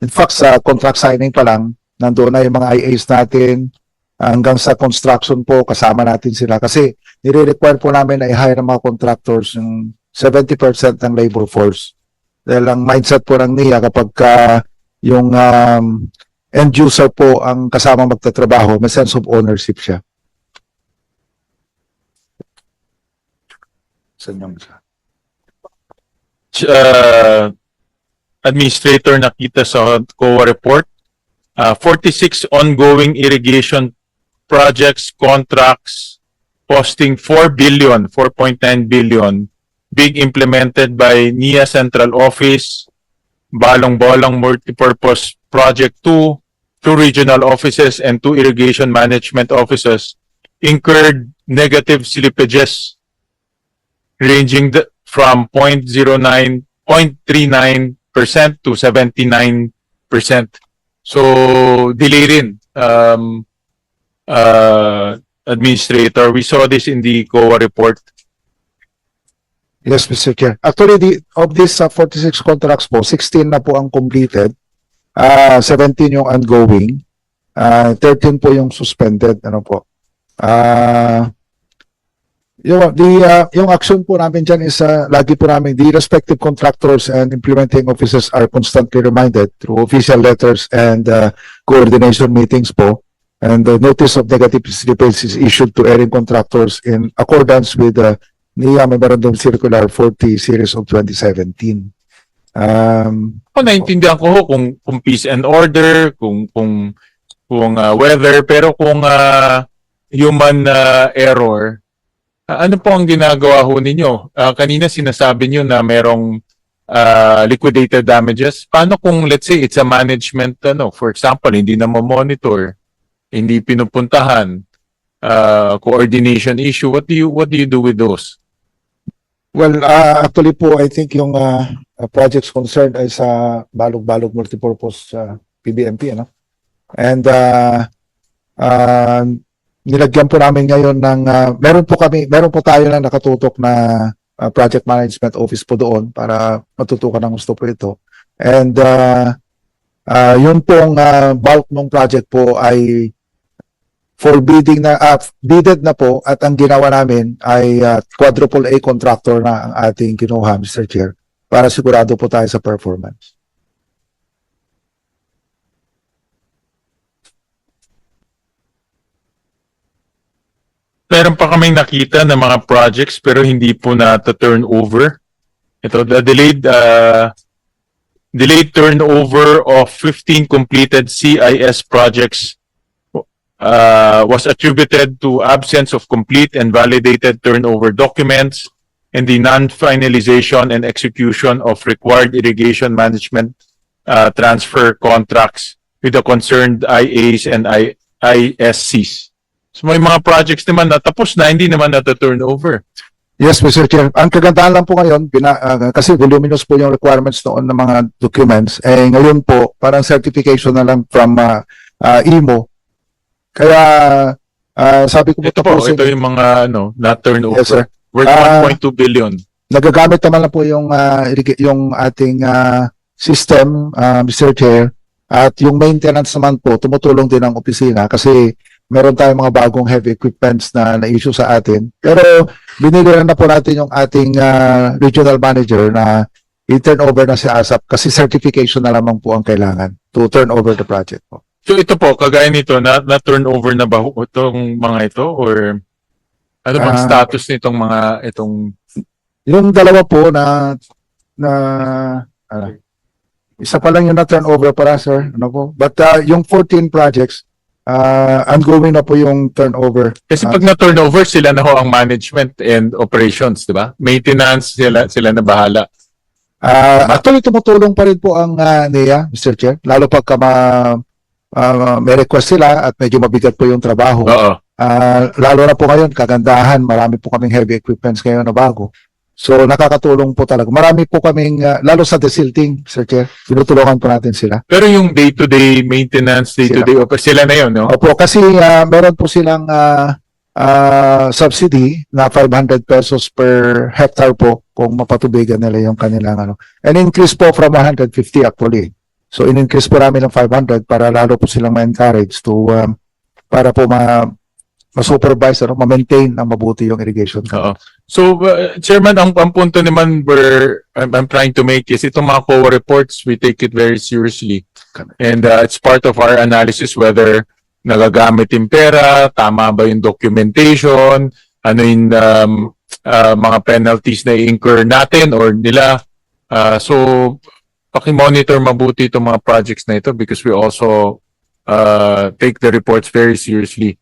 in fact, sa contract signing pa lang, nandoon na yung mga IAs natin, hanggang sa construction po, kasama natin sila. Kasi nire-require po namin na i-hire ang mga contractors yung 70% ng labor force. Dahil ang mindset po ng NIA kapag ka yung um, end user po ang kasama magtatrabaho, may sense of ownership siya. Saan yung uh, Administrator nakita sa COA report, uh, 46 ongoing irrigation projects, contracts, costing 4 billion, 4.9 billion, being implemented by NIA Central Office, Balong Bolong Multipurpose Project 2, two regional offices and two irrigation management offices incurred negative slippages ranging the, from 0.09, 0.39% to 79%. So, delay rin. Um, uh, Administrator, we saw this in the COA report. Yes, Mr. Chair. Actually, the, of these uh, 46 contracts po, 16 na po ang completed, uh, 17 yung ongoing, uh, 13 po yung suspended, ano po. Uh, yung, the, uh, yung action po namin dyan is, uh, lagi po namin, the respective contractors and implementing officers are constantly reminded through official letters and uh, coordination meetings po. And the notice of negative slippage is issued to airing contractors in accordance with the NIA Memorandum Circular 40 Series of 2017. Um, Ako naintindihan ko ho kung, kung peace and order, kung, kung, kung uh, weather, pero kung uh, human uh, error, uh, ano po ang ginagawa ho ninyo? Uh, kanina sinasabi nyo na merong uh, liquidated damages. Paano kung let's say it's a management, ano, for example, hindi na monitor hindi pinupuntahan, uh, coordination issue, what do you, what do you do with those? well, uh, actually po, I think yung uh, projects concerned ay sa Balog-Balog Multipurpose uh, PBMP, ano? And uh, uh, nilagyan po namin ngayon ng, uh, meron po kami, meron po tayo na nakatutok na uh, project management office po doon para matutukan ng gusto po ito. And uh, uh, yun pong uh, bulk ng project po ay for bidding na uh, bidded na po at ang ginawa namin ay uh, quadruple A contractor na ang ating kinuha Mr. Chair para sigurado po tayo sa performance. Meron pa kaming nakita ng mga projects pero hindi po na turn over. Ito, the delayed, uh, delayed turnover of 15 completed CIS projects uh, was attributed to absence of complete and validated turnover documents and the non-finalization and execution of required irrigation management uh, transfer contracts with the concerned IAs and I ISCs. So may mga projects naman na tapos na, hindi naman na-turn over. Yes, Mr. Chair. Ang kagandahan lang po ngayon, bina, ah, kasi voluminous po yung requirements noon ng mga documents. Eh, ngayon po, parang certification na lang from ah, ah, IMO. Kaya, ah, sabi ko po, Ito po, tapusin- ito yung mga ano, na-turn over. Yes, sir. Worth Ah, 1.2 billion. nagagamit naman lang po yung irrig- yung ating ah, system, ah, Mr. Chair, at yung maintenance naman po tumutulong din ang opisina kasi meron tayong mga bagong heavy equipments na na-issue sa atin. Pero biniliran na po natin yung ating ah, regional manager na i-turn over na si ASAP kasi certification na lamang po ang kailangan to turn over the project po. So ito po, kagaya nito, na, na-turn over na ba itong mga ito? Or ano bang Ah. status nitong mga, itong, Yung dalawa po na na ano, isa pa lang yung na-turn over para sir, ano po. But ah, yung 14 projects, uh, ongoing na po yung turnover. kasi Ah. pag na-turn over, sila na ho ang management and operations, di ba? Maintenance, sila, sila na bahala. Uh, actually, tumutulong pa rin po ang uh, NEA, Mr. Chair. Lalo pagka ma, ah, may request sila at medyo mabigat po yung trabaho. Oo. Ah, lalo na po ngayon, kagandahan, marami po kaming heavy equipments ngayon na bago. So, nakakatulong po talaga. Marami po kaming, ah, lalo sa desilting, Sir Chair, tinutulungan po natin sila. Pero yung day-to-day maintenance, day-to-day, op- sila na yun, no? Opo, kasi ah, meron po silang ah, ah, subsidy na 500 pesos per hectare po kung mapatubigan nila yung kanilang ano. An increase po from 150 actually. So in-increase po namin ng 500 para lalo po silang ma-encourage to um, para po ma ma-supervise ano, ma-maintain ang mabuti yung irrigation. Oo. So, uh, Chairman, ang, ang punto naman where I'm, I'm trying to make is itong mga COA reports, we take it very seriously. And uh, it's part of our analysis whether nagagamit yung pera, tama ba yung documentation, ano yung um, uh, mga penalties na i-incur natin or nila. Uh, so, paki-monitor mabuti itong mga projects na ito because we also uh, take the reports very seriously.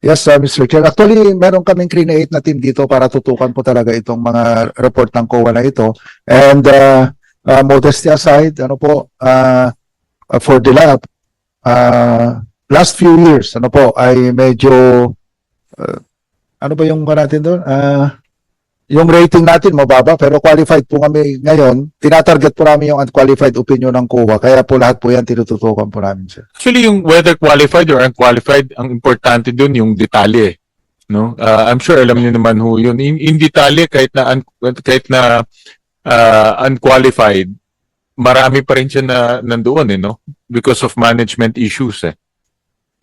Yes, uh, Mr. Chair. Actually, meron kaming create na team dito para tutukan po talaga itong mga report ng COA na ito. And uh, uh, modesty aside, ano po, uh, uh, for the lab, uh, last few years, ano po, ay medyo, uh, ano ba yung natin doon? Uh, yung rating natin mababa, pero qualified po kami ngayon. Tinatarget po namin yung unqualified opinion ng COA. Kaya po lahat po yan tinututukan po namin, sir. Actually, yung whether qualified or unqualified, ang importante dun yung detalye. No? Uh, I'm sure alam niyo naman ho yun. In, in detalye, kahit na, un, kahit na uh, unqualified, marami pa rin siya na nandoon eh, no? Because of management issues eh.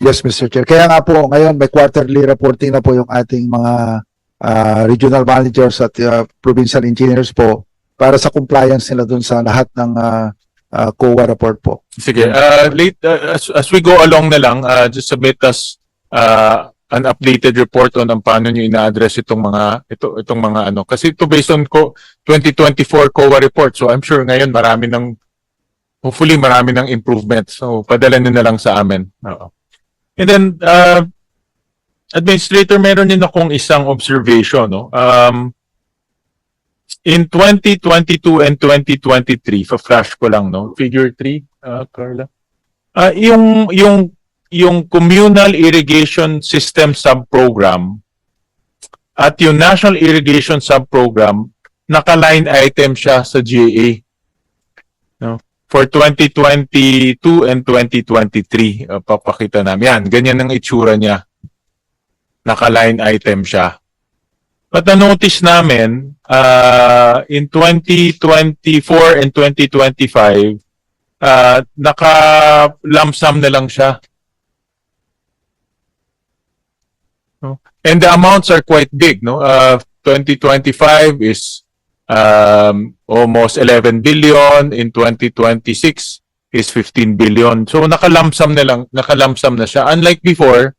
Yes, Mr. Chair. Kaya nga po, ngayon may quarterly reporting na po yung ating mga ah, regional managers at ah, provincial engineers po para sa compliance nila dun sa lahat ng ah, ah, COA report po. Sige, uh, late, uh, as, as we go along na lang, uh, just submit us uh, an updated report on ang paano nyo ina-address itong mga, ito, itong mga ano. Kasi ito based on co 2024 COA report. So I'm sure ngayon marami ng, hopefully marami ng improvements. So padala nyo na lang sa amin. Oo. And then, uh, Administrator, meron din akong isang observation. No? Um, in 2022 and 2023, fa-flash ko lang, no? Figure 3, uh, Carla. Ah, yung yung yung communal irrigation system sub-program at yung national irrigation sub-program naka-line item siya sa GAA. No? For 2022 and 2023, uh, papakita namin. Yan, ganyan ang itsura niya. Naka-line item siya. But na-notice namin, uh, in 2024 and 2025, uh, naka-lump sum na lang siya. No? And the amounts are quite big, no? Uh, 2025 is um, almost 11 billion. In 2026 is 15 billion. So naka-lump sum na lang, naka-lump sum na siya. Unlike before,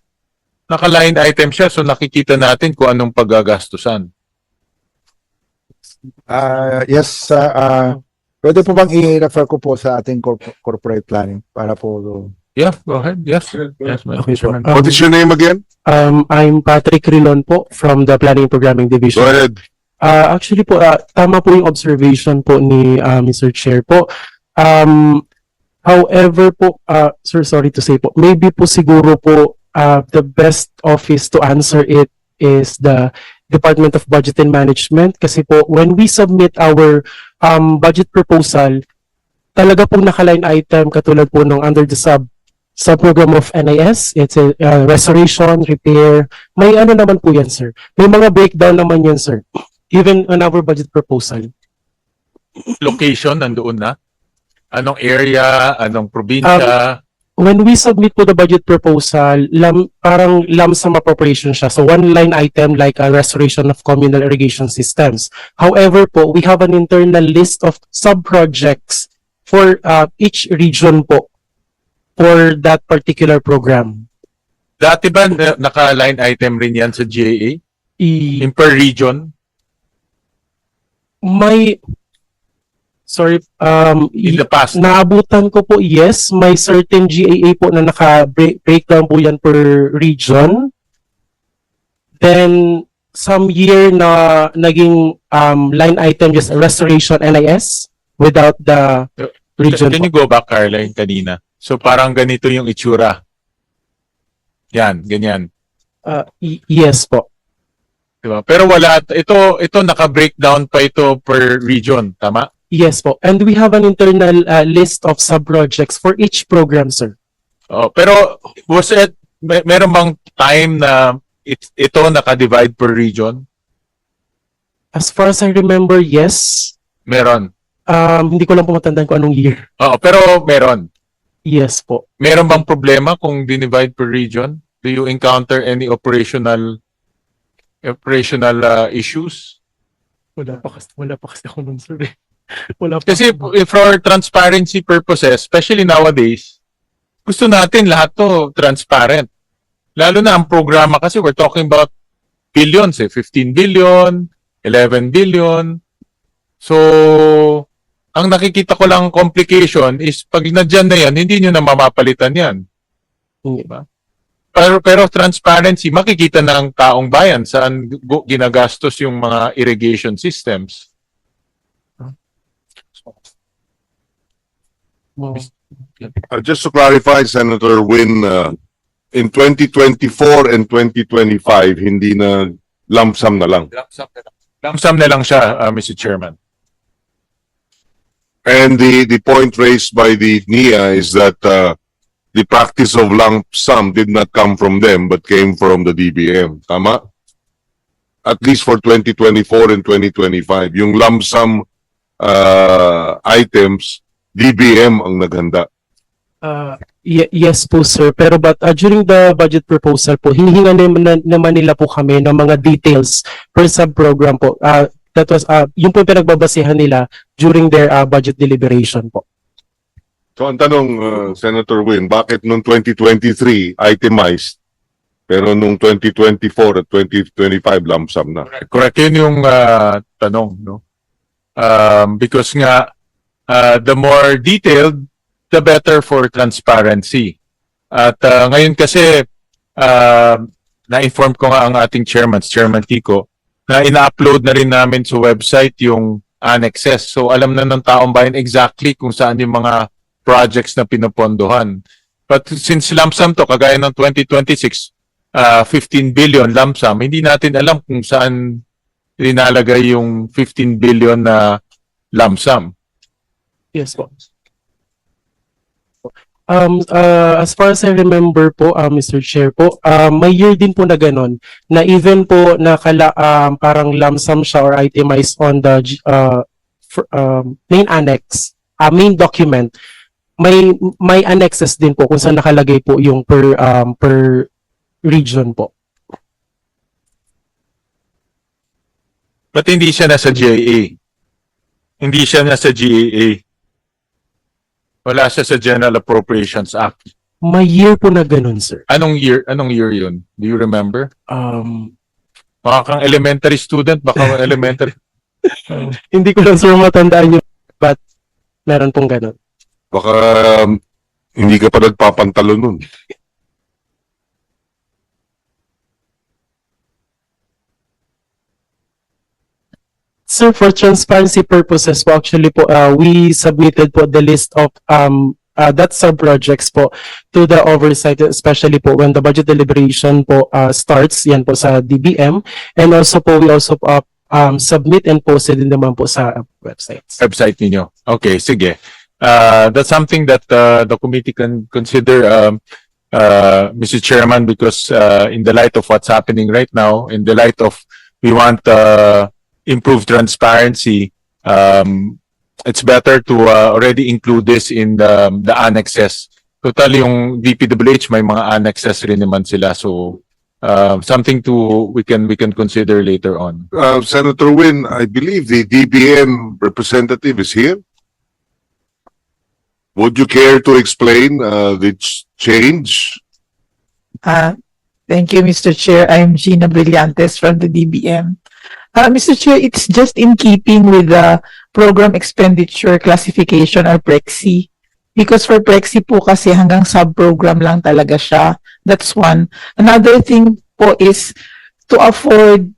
naka-line item siya, so nakikita natin kung anong paggagastusan. Ah, yes, ah, ah, pwede po bang i-refer ko po sa ating corp- corporate planning para po Yeah, go ahead. Yes, yes, Mr. Okay po. Chairman. Um, What is your name again? Um, I'm Patrick Rilon po from the Planning and Programming Division. Go ahead. Uh, actually po, uh, tama po yung observation po ni uh, Mr. Chair po. Um, however po, uh, sir, sorry to say po, maybe po siguro po uh, the best office to answer it is the Department of Budget and Management kasi po when we submit our um, budget proposal, talaga po nakaline item katulad po ng under the sub sub-program of NIS, it's a uh, restoration, repair, may ano naman po yan, sir. May mga breakdown naman yan, sir. Even on our budget proposal. Location, nandoon na? Anong area? Anong probinsya? When we submit po the budget proposal, lam, parang lump sum appropriation siya. So one line item like a restoration of communal irrigation systems. However po, we have an internal list of sub-projects for uh, each region po for that particular program. Dati ba na- naka-line item rin yan sa GAA? I, In per region? may, sorry, um, In the past? Naabutan ko po, yes, may certain GAA po na naka-breakdown po yan per region. Then, some year na naging um, line item just restoration NIS without the region Can you go back, Carla, yung kanina? So parang ganito yung itsura. Yan, ganyan. Uh, yes po. Diba? Pero wala, ito, ito naka-breakdown pa ito per region, tama? Yes po. And we have an internal uh, list of sub-projects for each program, sir. Oh, pero was it, may, meron bang time na it, ito naka-divide per region? As far as I remember, yes. Meron. um, hindi ko lang po matandaan kung anong year. Oo, pero meron. Yes po. Meron bang problema kung dinivide per region? Do you encounter any operational operational uh, issues? Wala pa kasi, wala pa kasi ako nun, sir. eh. Wala pa. Kasi for transparency purposes, especially nowadays, gusto natin lahat to transparent. Lalo na ang programa kasi we're talking about billions eh, 15 billion, 11 billion. So, ang nakikita ko lang complication is pag nadyan na yan, hindi nyo na mamapalitan yan. Hindi. Diba? Pero, pero transparency, makikita ng taong bayan saan ginagastos yung mga irrigation systems. Uh, just to clarify, Senator Win, uh, in 2024 and 2025, hindi na lump sum na lang. Lump sum na lang siya, uh, Mr. Chairman. And the, the point raised by the NIA is that, uh, the practice of lump sum did not come from them, but came from the DBM. Tama? At least for 2024 and 2025. Yung lump sum, uh, items, DBM ang naghanda. Uh, ye- yes po sir, pero but uh, during the budget proposal po, hinihinga naman, na- naman nila po kami ng mga details per sub-program po. Uh, that was, uh, yung po yung pinagbabasehan nila during their uh, budget deliberation po. So ang tanong, uh, Senator Win, bakit nung 2023 itemized, pero nung 2024 at 2025 lump sum na? Correct. Yun yung uh, tanong, no? Um, because nga, uh, the more detailed, the better for transparency. At uh, ngayon kasi, uh, na-inform ko nga ang ating chairman, Chairman Tico, na ina-upload na rin namin sa website yung annexes. So alam na ng taong bayan exactly kung saan yung mga projects na pinupondohan. But since lump sum to, kagaya ng 2026, uh, 15 billion lump sum, hindi natin alam kung saan linalagay yung 15 billion na lump sum. Yes po. Um, uh, as far as I remember po, uh, Mr. Chair po, uh, may year din po na ganun, na even po nakala, um, parang lump sum siya or itemized on the uh, for, um, main annex, uh, main document, may may annexes din po kung saan nakalagay po yung per um, per region po. But hindi siya nasa GAA. Hindi siya nasa GAA. Wala siya sa General Appropriations Act. May year po na ganun, sir. Anong year, anong year yun? Do you remember? Um, Baka kang elementary student, baka elementary. hindi ko lang sir matandaan yun, but meron pong ganun. Baka um, hindi ka pa nagpapantalo nun. Sir, for transparency purposes po, actually po, uh, we submitted po the list of um, uh, that sub-projects po to the oversight, especially po when the budget deliberation po uh, starts, yan po sa DBM. And also po, we also uh, um, submit and posted din naman po sa websites. website ninyo. Okay, sige. Uh, that's something that uh, the committee can consider, um, uh, Mr. Chairman, because uh, in the light of what's happening right now, in the light of we want uh, improved transparency, um, it's better to uh, already include this in the, the annexes. Total yung DPWH may mga annexes rin naman sila. So uh, something to we can we can consider later on. Uh, Senator Win, I believe the DBM representative is here. Would you care to explain uh, the ch- change? Uh, Thank you, Mr. Chair. I'm Gina Brillantes from the DBM. Uh, Mr. Chair, it's just in keeping with the program expenditure classification or PREXI. Because for PREXI po kasi hanggang sub-program lang talaga siya. That's one. Another thing po is to afford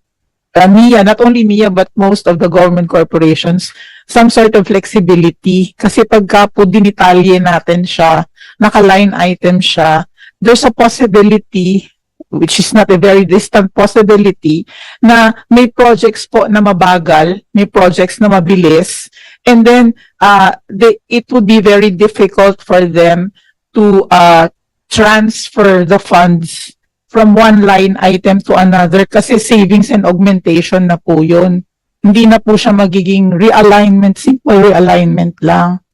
uh, MIA, not only MIA but most of the government corporations, some sort of flexibility. Kasi pagka po dinitalye natin siya, naka-line item siya, there's a possibility which is not a very distant possibility, na may projects po na mabagal, may projects na mabilis, and then uh, they, it would be very difficult for them to uh, transfer the funds from one line item to another kasi savings and augmentation na po yun. hindi na po siya magiging realignment, simple realignment lang.